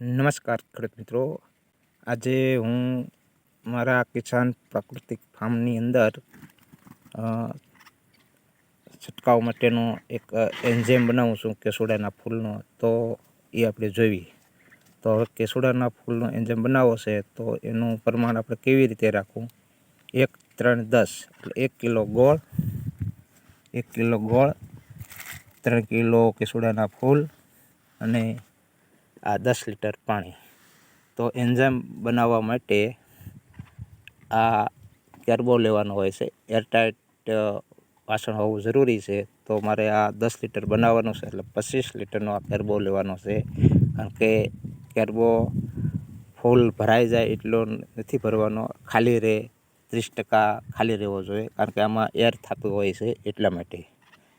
નમસ્કાર ખેડૂત મિત્રો. આજે હું મારા કિસાન પ્રાકૃતિક ફાર્મની અંદર છંટકાવ માટેનો એક એન્ઝેમ બનાવું છું કેસુડાના ફૂલનો. તો એ આપણે જોઈ તો હવે કેસુડાના ફૂલનો એન્ઝેમ બનાવો છે, તો એનું પ્રમાણ આપણે કેવી રીતે રાખવું? એક, ત્રણ, દસ. એટલે એક કિલો ગોળ, એક કિલો ગોળ, ત્રણ કિલો કેસુડાના ફૂલ અને આ દસ લીટર પાણી. તો એન્ઝાઇમ બનાવવા માટે આ કેર્બો લેવાનો હોય છે. એરટાઇટ વાસણ હોવું જરૂરી છે. તો મારે આ દસ લીટર બનાવવાનું છે એટલે પચીસ લીટરનો આ કેરબો લેવાનો છે. કારણ કે કેરબો ફૂલ ભરાઈ જાય એટલો નથી ભરવાનો. ખાલી રહે, ત્રીસ ટકા ખાલી રહેવો જોઈએ. કારણ કે આમાં એર થતું હોય છે એટલા માટે.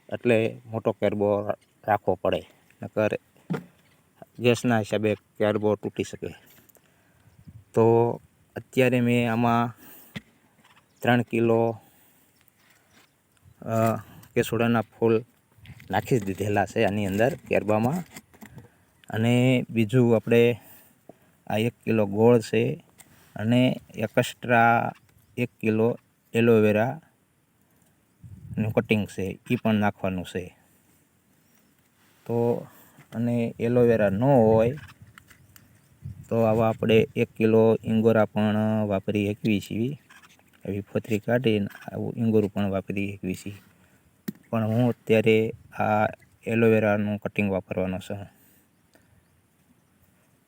એટલે મોટો કેરબો રાખવો પડે. નકર ગેસના હિસાબે કેરબો તૂટી શકે. તો અત્યારે મેં આમાં ત્રણ કિલો કેસોડાના ફૂલ નાખી દીધેલા છે આની અંદર કેરબામાં અને બીજું આપણે આ એક કિલો ગોળ છે અને એકસ્ટ્રા એક કિલો એલોવેરાનું કટિંગ છે એ પણ નાખવાનું છે. તો અને એલોવેરા ન હોય, તો આવા આપણે એક કિલો ઇંગોરા પણ વાપરી શકીએ છીએ. એવી ફોતરી કાઢીને આવું ઇંગોરું પણ વાપરી શકીએ છીએ. પણ હું અત્યારે આ એલોવેરાનું કટિંગ વાપરવાનો છું.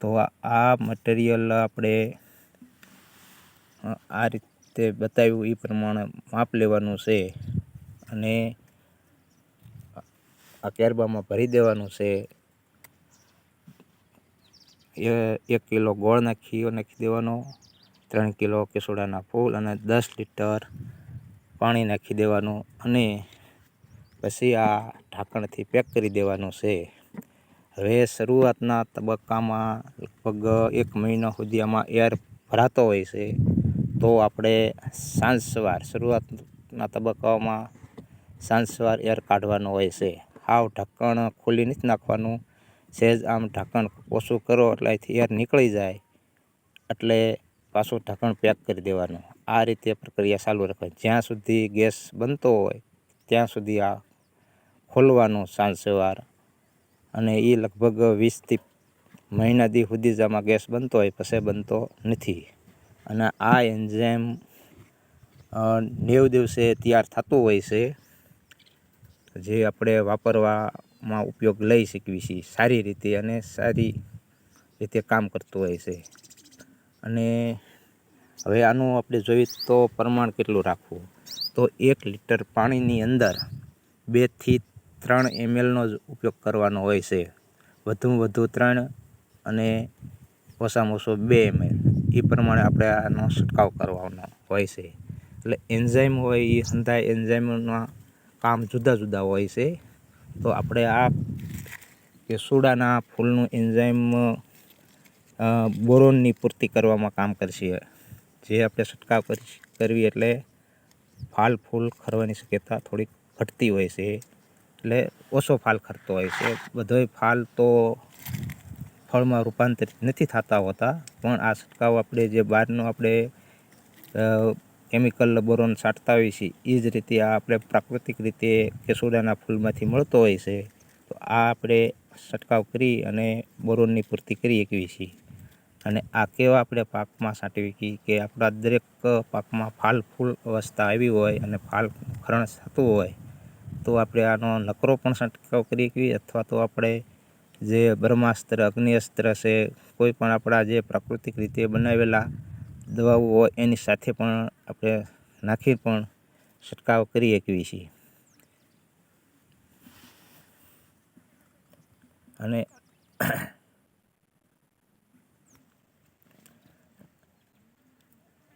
તો આ- મટીરિયલ આપણે, આ રીતે બતાવ્યું એ પ્રમાણે માપ લેવાનું છે અને આ કેરબામાં ભરી દેવાનું છે. એ એક કિલો ગોળ નાખી નાખી દેવાનો. ત્રણ કિલો કેસુડાના ફૂલ અને દસ લીટર પાણી નાખી દેવાનું અને પછી આ ઢાંકણથી પેક કરી દેવાનું છે. હવે શરૂઆતના તબક્કામાં લગભગ એક મહિના સુધી આમાં એર ભરાતો હોય છે. તો આપણે સાંજ સવાર શરૂઆતના તબક્કામાં સાંજ સવાર એર કાઢવાનો હોય છે. હાવ ઢક્કણ ખોલી નથી નાખવાનું. સહેજ આમ ઢાંકણ ઓછું કરો એટલે અહીંથી એર નીકળી જાય. એટલે પાછું ઢાંકણ પેક કરી દેવાનું. આ રીતે પ્રક્રિયા ચાલુ રાખવાની. જ્યાં સુધી ગેસ બનતો હોય, ત્યાં સુધી આ ખોલવાનું સાંજ સવાર. અને એ લગભગ વીસથી મહિના દી સુધી જ આમાં ગેસ બનતો હોય, પછી બનતો નથી. અને આ એન્ઝાઇમ નેવ દિવસે તૈયાર થતું હોય છે. જે આપણે વાપરવામાં ઉપયોગ લઈ શકીએ છીએ સારી રીતે અને સારી રીતે કામ કરતું હોય છે. અને હવે આનું આપણે જોઈએ તો પ્રમાણ કેટલું રાખવું? તો એક લીટર પાણીની અંદર બેથી ત્રણ એમએલનો જ ઉપયોગ કરવાનો હોય છે. વધુમાં વધુ ત્રણ અને ઓછામાં ઓછો બે એમએલ. એ પ્રમાણે આપણે આનો છંટકાવ કરવાનો હોય છે. એટલે એન્ઝાઇમ હોય એ સંધાય એન્ઝાઇમના કામ જુદા જુદા હોય છે. તો આપણે આ કેસુડાના ફૂલનું એન્ઝાઇમ બોરોનની પૂર્તિ કરવામાં કામ કરશે. જે આપણે છંટકાવ કરી કરવી એટલે ફાલ ફૂલ ખરવાની શક્યતા થોડીક ઘટતી હોય છે. એટલે ઓછો ફાલ ખરતો હોય છે. બધોય ફાલ તો ફળમાં રૂપાંતરિત નથી થતા હોતા, પણ આ છંટકાવ આપણે જે બહારનો આપણે કેમિકલ બોરોન છાંટતા હોઈએ છીએ એ જ રીતે આ આપણે પ્રાકૃતિક રીતે કેસુડાના ફૂલમાંથી મળતો હોય છે. તો આ આપણે છંટકાવ કરી અને બોરોનની પૂર્તિ કરી શકીએ છીએ. અને આ કેવા આપણે પાકમાં છાંટવી કી કે આપણા દરેક પાકમાં ફાલ ફૂલ અવસ્થા આવી હોય અને ફાલ ખરણ થતું હોય, તો આપણે આનો નકરો પણ છંટકાવ કરી શકીએ અથવા તો આપણે જે બ્રહ્માસ્ત્ર, અગ્નિઅસ્ત્ર છે, કોઈ પણ આપણા જે પ્રાકૃતિક રીતે બનાવેલા દવાઓ હોય એની સાથે પણ આપણે નાખી પણ છંટકાવ કરી શકીએ છીએ. અને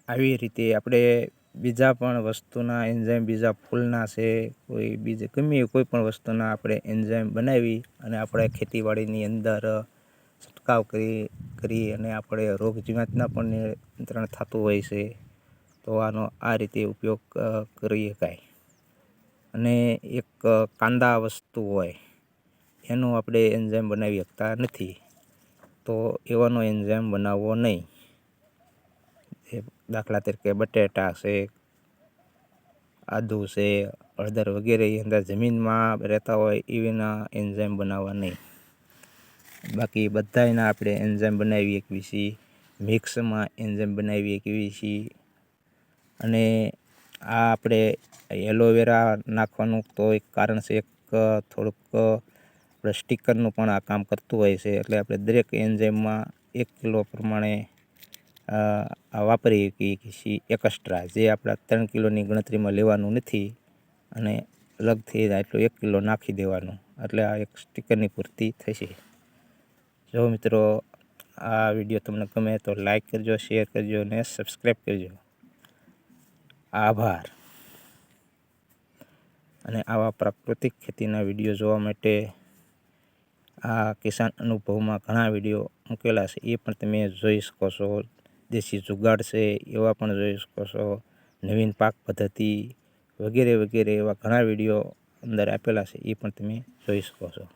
આવી રીતે આપણે બીજા પણ વસ્તુના એન્ઝાઇમ, બીજા ફૂલના છે, કોઈ બીજે ગમે કોઈ પણ વસ્તુના આપણે એન્ઝાઇમ બનાવી અને આપણે ખેતીવાડીની અંદર છંટકાવ કરી કરી અને આપણે રોગ જીવાતના પણ નિયંત્રણ થતું હોય છે, તો આનો આ રીતે ઉપયોગ કરી શકાય અને એક કાંદા વસ્તુ હોય, એનું આપણે એન્ઝાઇમ બનાવી શકતા નથી. તો એવાનો એન્ઝાઇમ બનાવવો નહીં. દાખલા તરીકે બટેટા છે, આદુ છે, હળદર વગેરે એ અંદર જમીનમાં રહેતા હોય એવીના એન્ઝાઇમ બનાવવા નહીં. બાકી બધાયના આપણે એન્ઝાઇમ બનાવી શકીએ છીએ, મિક્સમાં એન્ઝાઇમ બનાવી શકીએ છીએ. અને આ આપણે એલોવેરા નાખવાનું તો એક કારણ છે, એક થોડુંક આપણે સ્ટીકરનું પણ આ કામ કરતું હોય છે, એટલે આપણે દરેક એન્ઝાઇમમાં એક કિલો પ્રમાણે વાપરી શકીએ એકસ્ટ્રા. જે આપણા ત્રણ કિલોની ગણતરીમાં લેવાનું નથી અને અલગથી આટલું એક કિલો નાખી દેવાનું. એટલે આ એક સ્ટીકરની પૂર્તિ થશે. જો મિત્રો, આ વીડિયો તમને ગમે તો લાઈક કરજો શેર કરજો અને સબસ્ક્રાઈબ કરજો. આભાર. અને આવા પ્રાકૃતિક ખેતીના વીડિયો જોવા માટે આ કિસાન અનુભવમાં ઘણા વીડિયો મૂકેલા છે. એ પણ તમે જોઈ શકો છો. દેશી જુગાડ છે, એવા પણ જોઈ શકો છો. નવીન પાક પદ્ધતિ વગેરે વગેરે એવા ઘણા વીડિયો અંદર આપેલા છે. એ પણ તમે જોઈ શકો છો.